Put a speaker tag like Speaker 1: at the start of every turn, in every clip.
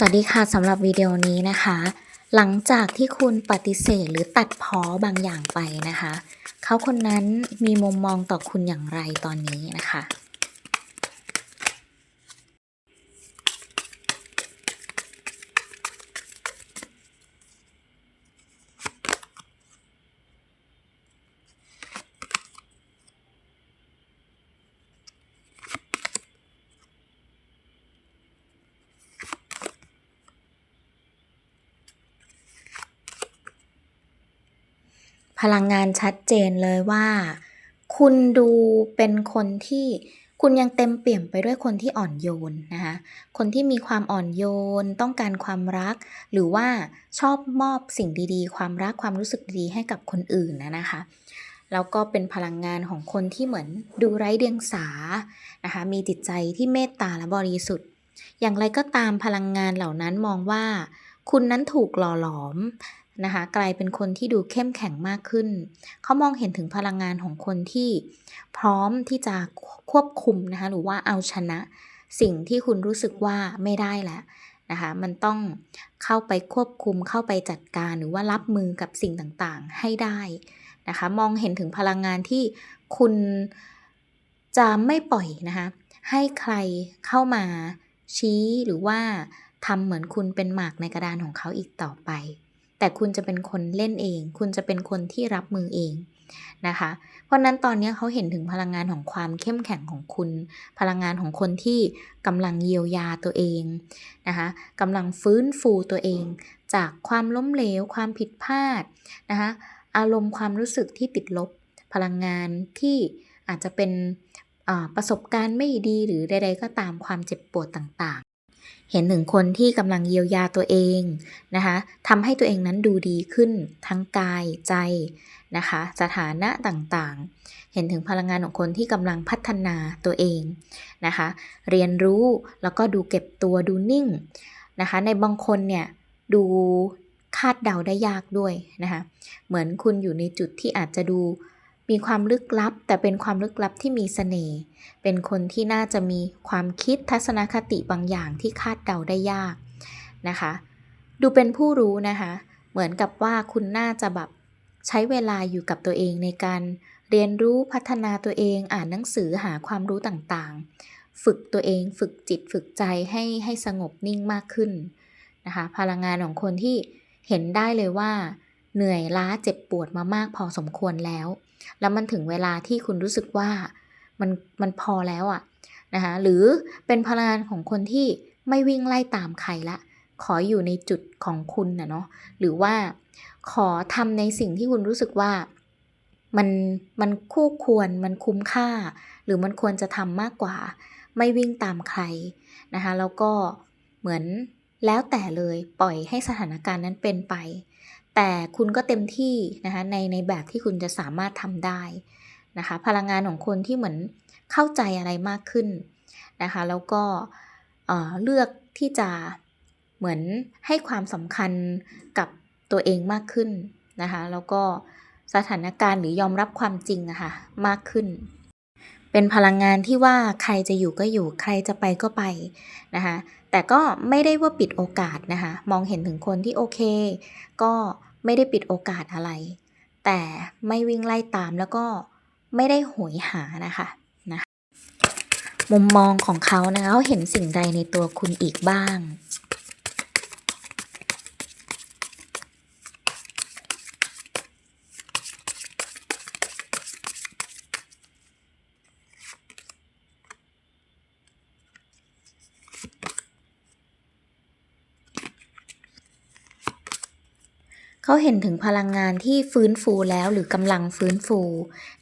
Speaker 1: สวัสดีค่ะสำหรับวิดีโอนี้นะคะ หลังจากที่คุณปฏิเสธหรือตัดพ้อบางอย่างไปนะคะ เขาคนนั้นมีมุมมองต่อคุณอย่างไรตอนนี้นะคะ พลังงานชัดเจนเลยว่า คุณดูเป็นคนที่คุณยังเต็มเปี่ยมไปด้วยคนที่อ่อนโยนนะคะคนที่มีความอ่อนโยน ต้องการความรัก หรือว่าชอบมอบสิ่งดีๆ ความรักความรู้สึกดีให้กับคนอื่นนะนะคะแล้วก็เป็นพลังงานของคนที่เหมือนดูไร้เดียงสานะคะมีจิตใจที่เมตตาและบริสุทธิ์ อย่างไรก็ตามพลังงานเหล่านั้นมองว่า คุณนั้นถูกหล่อหลอม นะคะกลายเป็นคนที่ดูเข้มแข็งมากขึ้น เขามองเห็นถึงพลังงานของคนที่พร้อมที่จะควบคุมนะคะหรือว่าเอาชนะสิ่งที่คุณรู้สึกว่าไม่ได้แล้วนะคะมันต้องเข้าไปควบคุมเข้าไปจัดการหรือว่ารับมือกับสิ่งต่างๆให้ได้นะคะมองเห็นถึงพลังงานที่คุณจะไม่ปล่อยนะคะให้ใครเข้ามาชี้หรือว่าทำเหมือนคุณเป็นหมากในกระดานของเขาอีกต่อไป แต่คุณจะเป็นคนเล่นเอง คุณจะเป็นคนที่รับมือเองนะคะ เพราะนั้นตอนนี้เขาเห็นถึงพลังงานของความเข้มแข็งของคุณ พลังงานของคนที่กำลังเยียวยาตัวเองนะคะกำลังฟื้นฟูตัวเอง จากความล้มเหลว ความผิดพลาดนะคะอารมณ์ความรู้สึกที่ติดลบ พลังงานที่อาจจะเป็นประสบการณ์ไม่ดีหรือใด ๆ ก็ตามความเจ็บปวดต่างๆ เห็นถึงคนที่กำลังเยียวยาตัวเองนะคะทำให้ตัวเองนั้นดูดีขึ้นทั้งกายใจนะคะ สถานะต่างๆ เห็นถึงพลังงานของคนที่กำลังพัฒนาตัวเองนะคะ เรียนรู้แล้วก็ดูเก็บตัวดูนิ่งนะคะ ในบางคนเนี่ยดูคาดเดาได้ยากด้วยนะคะ เหมือนคุณอยู่ในจุดที่อาจจะดู มีความลึกลับ แต่เป็นความลึกลับที่มีเสน่ห์ เป็นคนที่น่าจะมีความคิดทัศนคติบางอย่างที่คาดเดาได้ยากนะคะ ดูเป็นผู้รู้นะคะ เหมือนกับว่าคุณน่าจะแบบใช้เวลาอยู่กับตัวเองในการเรียนรู้พัฒนาตัวเองอ่านหนังสือหาความรู้ต่างๆ ฝึกตัวเองฝึกจิตฝึกใจให้ให้สงบนิ่งมากขึ้นนะคะ พลังงานของคนที่เห็นได้เลยว่า เหนื่อยล้าเจ็บปวดมามากพอสมควรแล้ว แล้วมันถึงเวลาที่คุณรู้สึกว่ามันมันพอแล้วอะนะคะหรือเป็นพลังงานของคนที่ไม่วิ่งไล่ตามใครละ ขออยู่ในจุดของคุณนะเนาะหรือว่าขอทำในสิ่งที่คุณรู้สึกว่ามันมันคู่ควรมันคุ้มค่า หรือมันควรจะทำมากกว่า ไม่วิ่งตามใครนะคะแล้วก็เหมือนแล้วแต่เลยปล่อยให้สถานการณ์นั้นเป็นไป แต่คุณก็เต็มที่นะคะในในแบบที่คุณจะสามารถทำได้นะคะ พลังงานของคนที่เหมือนเข้าใจอะไรมากขึ้นนะคะ แล้วก็เลือกที่จะเหมือนให้ความสำคัญกับตัวเองมากขึ้นนะคะ แล้วก็สถานการณ์หรือยอมรับความจริงอะค่ะมากขึ้น เป็นพลังงานที่ว่าใครจะอยู่ก็อยู่ใครจะไปก็ไปนะคะ แต่ก็ไม่ได้ว่าปิดโอกาสนะคะ มองเห็นถึงคนที่โอเค ก็ ไม่ได้ปิดโอกาสอะไร แต่ไม่วิ่งไล่ตามแล้วก็ไม่ได้หวยหานะคะนะมุมมองของเขานะคะเขาเห็นสิ่งใดในตัวคุณอีกบ้าง เขาเห็นถึงพลังงานที่ฟื้นฟูแล้วหรือกำลังฟื้นฟู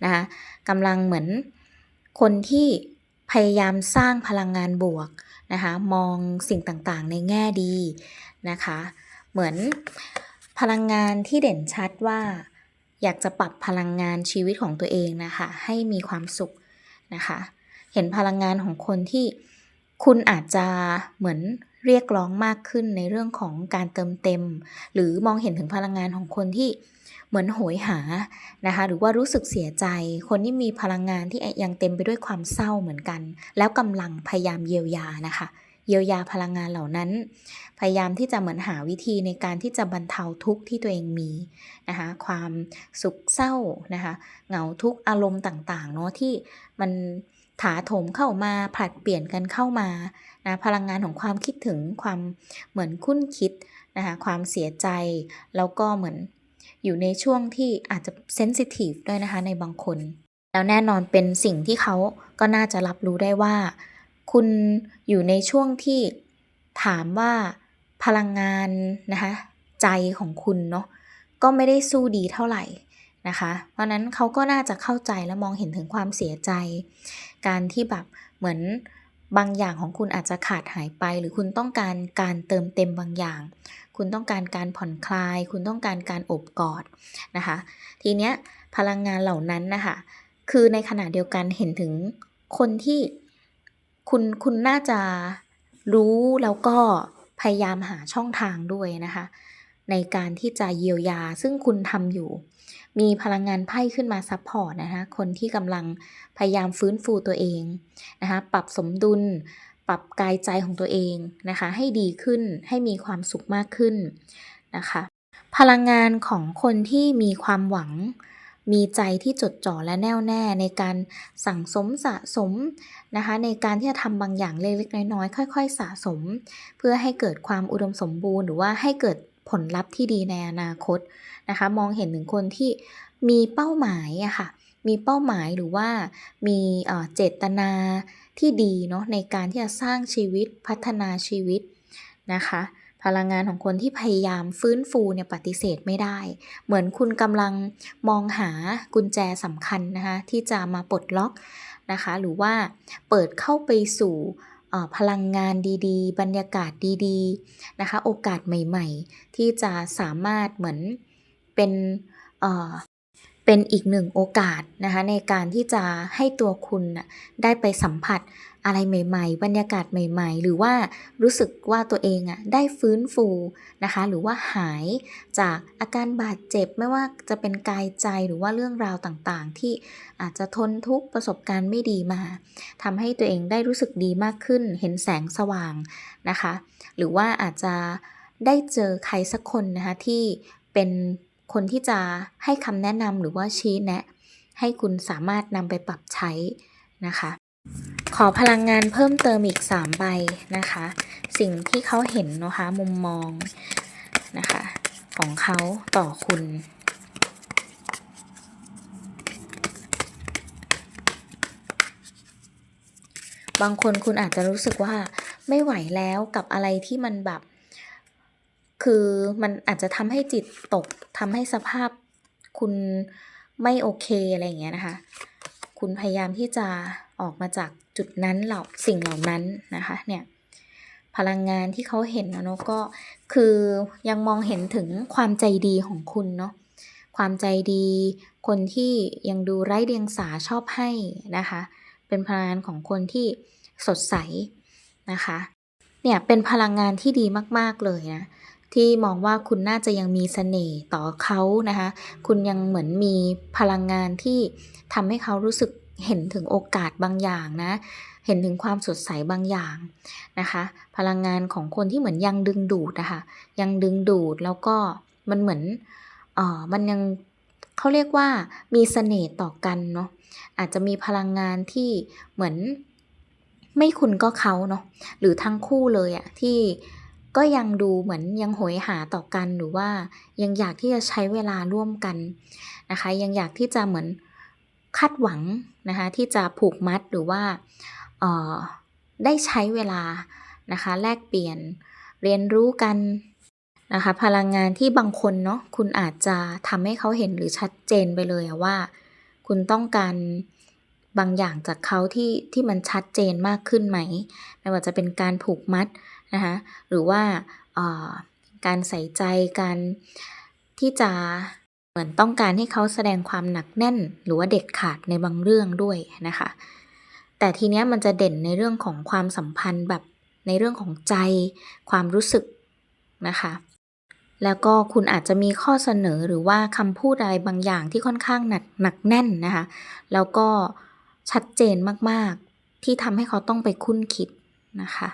Speaker 1: นะคะกำลังเหมือนคนที่พยายามสร้างพลังงานบวกนะคะมองสิ่งต่างๆในแง่ดีนะคะ เหมือนพลังงานที่เด่นชัดว่า อยากจะปรับพลังงานชีวิตของตัวเองนะคะให้มีความสุขนะคะ เห็นพลังงานของคนที่คุณอาจจะเหมือน เรียกร้องมากขึ้นในเรื่องของการเติมเต็ม หรือมองเห็นถึงพลังงานของคนที่เหมือนโหยหานะคะหรือว่ารู้สึกเสียใจ คนที่มีพลังงานที่ยังเต็มไปด้วยความเศร้าเหมือนกัน แล้วกำลังพยายามเยียวยานะคะเยียวยาพลังงานเหล่านั้น พยายามที่จะเหมือนหาวิธีในการที่จะบรรเทาทุกข์ที่ตัวเองมีนะคะความสุขเศร้านะคะเหงาทุกข์อารมณ์ต่างๆเนาะที่มัน ถาโถมเข้ามาผลัดเปลี่ยนกันเข้ามานะพลังงานของความคิดถึงความเหมือนคุ้นคิดนะคะความเสียใจ แล้วก็เหมือนอยู่ในช่วงที่อาจจะเซนซิทีฟด้วยนะคะในบางคน แล้วแน่นอนเป็นสิ่งที่เขาก็น่าจะรับรู้ได้ว่า คุณอยู่ในช่วงที่ถามว่าพลังงานนะคะใจของคุณเนาะก็ไม่ได้สู้ดีเท่าไหร่ นะคะ เพราะนั้นเขาก็น่าจะเข้าใจและมองเห็นถึงความเสียใจ การที่แบบเหมือนบางอย่างของคุณอาจจะขาดหายไป หรือคุณต้องการการเติมเต็มบางอย่าง คุณต้องการการผ่อนคลาย คุณต้องการการอบกอดนะคะ ทีเนี้ยพลังงานเหล่านั้นนะคะคือในขณะเดียวกันเห็นถึงคนที่คุณคุณน่าจะรู้แล้วก็พยายามหาช่องทางด้วยนะคะ ในการที่จะเยียวยาซึ่งคุณทำอยู่ มีพลังงานไพ่ขึ้นมาซัพพอร์ตนะคะคนที่กำลังพยายามฟื้นฟูตัวเองนะคะปรับสมดุล ปรับกายใจของตัวเองนะคะให้ดีขึ้นให้มีความสุขมากขึ้นนะคะพลังงานของคนที่มีความหวัง มีใจที่จดจ่อและแน่วแน่ในการสั่งสมสะสมนะคะในการที่จะทำบางอย่างเล็กๆน้อยๆค่อย ๆ สะสม เพื่อให้เกิดความอุดมสมบูรณ์ หรือว่าให้เกิด ผลลัพธ์ที่ดีในอนาคตนะคะ มองเห็นถึงคนที่มีเป้าหมายอะค่ะมีเป้าหมายหรือว่ามีเจตนาที่ดีเนาะในการที่จะสร้างชีวิตพัฒนาชีวิตนะคะ พลังงานของคนที่พยายามฟื้นฟูเนี่ยปฏิเสธไม่ได้ เหมือนคุณกำลังมองหากุญแจสำคัญนะคะที่จะมาปลดล็อกนะคะ หรือว่าเปิดเข้าไปสู่ พลังงานดีๆ บรรยากาศดีๆนะคะ โอกาสใหม่ๆ ที่จะสามารถเหมือนเป็นเป็นอีกหนึ่งโอกาสนะคะในการที่จะให้ตัวคุณได้ไปสัมผัส อะไรใหม่ ๆ บรรยากาศใหม่ ๆ หรือว่ารู้สึกว่าตัวเองอะได้ฟื้นฟูนะคะ หรือว่าหายจากอาการบาดเจ็บไม่ว่าจะเป็นกายใจหรือว่าเรื่องราวต่างๆ ที่อาจจะทนทุกประสบการณ์ไม่ดีมาทำให้ตัวเองได้รู้สึกดีมากขึ้น เห็นแสงสว่างนะคะ หรือว่าอาจจะได้เจอใครสักคนนะคะที่เป็นคนที่จะให้คำแนะนำหรือว่าชี้แนะ ให้คุณสามารถนำไปปรับใช้นะคะ ขอพลังงานเพิ่มเติมอีก 3 ใบนะคะ สิ่งที่เขาเห็นนะคะมุมมองนะคะ ของเขาต่อคุณบางคนคุณอาจจะรู้สึกว่าไม่ไหวแล้วกับอะไรที่มันแบบ คือมันอาจจะทำให้จิตตกทำให้สภาพคุณไม่โอเคอะไรอย่างเงี้ยนะคะ คุณพยายามที่จะออกมาจากจุดนั้นเหล่าสิ่งเหล่านั้นนะคะเนี่ยพลังงานที่เขาเห็นนะเนาะก็คือยังมองเห็นถึงความใจดีของคุณเนาะความใจดี คนที่ยังดูไร้เดียงสาชอบให้นะคะ เป็นพลังงานของคนที่สดใสนะคะเนี่ยเป็นพลังงานที่ดีมาก ๆ เลยนะ ที่มองว่าคุณน่าจะยังมีเสน่ห์ต่อเขานะคะ คุณยังเหมือนมีพลังงานที่ทำให้เขารู้สึกเห็นถึงโอกาสบางอย่างนะ เห็นถึงความสดใสบางอย่างนะคะ พลังงานของคนที่เหมือนยังดึงดูดนะคะยังดึงดูดแล้วก็มันเหมือนเออมันยังเขาเรียกว่ามีเสน่ห์ต่อกันเนาะอาจจะมีพลังงานที่เหมือนไม่คุณก็เขาเนาะหรือทั้งคู่เลยอะที่ ก็ยังดูเหมือนยังโหยหาต่อกันหรือว่ายังอยากที่จะใช้เวลาร่วมกันนะคะ ยังอยากที่จะเหมือนคาดหวังนะคะที่จะผูกมัดหรือว่าได้ใช้เวลานะคะแลกเปลี่ยนเรียนรู้กันนะคะพลังงานที่บางคนเนาะคุณอาจจะทำให้เขาเห็นหรือชัดเจนไปเลยว่า คุณต้องการบางอย่างจากเขาที่ที่มันชัดเจนมากขึ้นไหม ไม่ว่าจะเป็นการผูกมัด นะคะหรือว่าการใส่ใจการที่จะเหมือนต้องการให้เขาแสดงความหนักแน่น หรือว่าเด็ดขาดในบางเรื่องด้วยนะคะ แต่ทีเนี้ยมันจะเด่นในเรื่องของความสัมพันธ์แบบในเรื่องของใจความรู้สึกนะคะ แล้วก็คุณอาจจะมีข้อเสนอหรือว่าคำพูดอะไรบางอย่างที่ค่อนข้างหนักหนักแน่นนะคะ แล้วก็ชัดเจนมากๆที่ทำให้เขาต้องไปคุ้นคิดนะคะ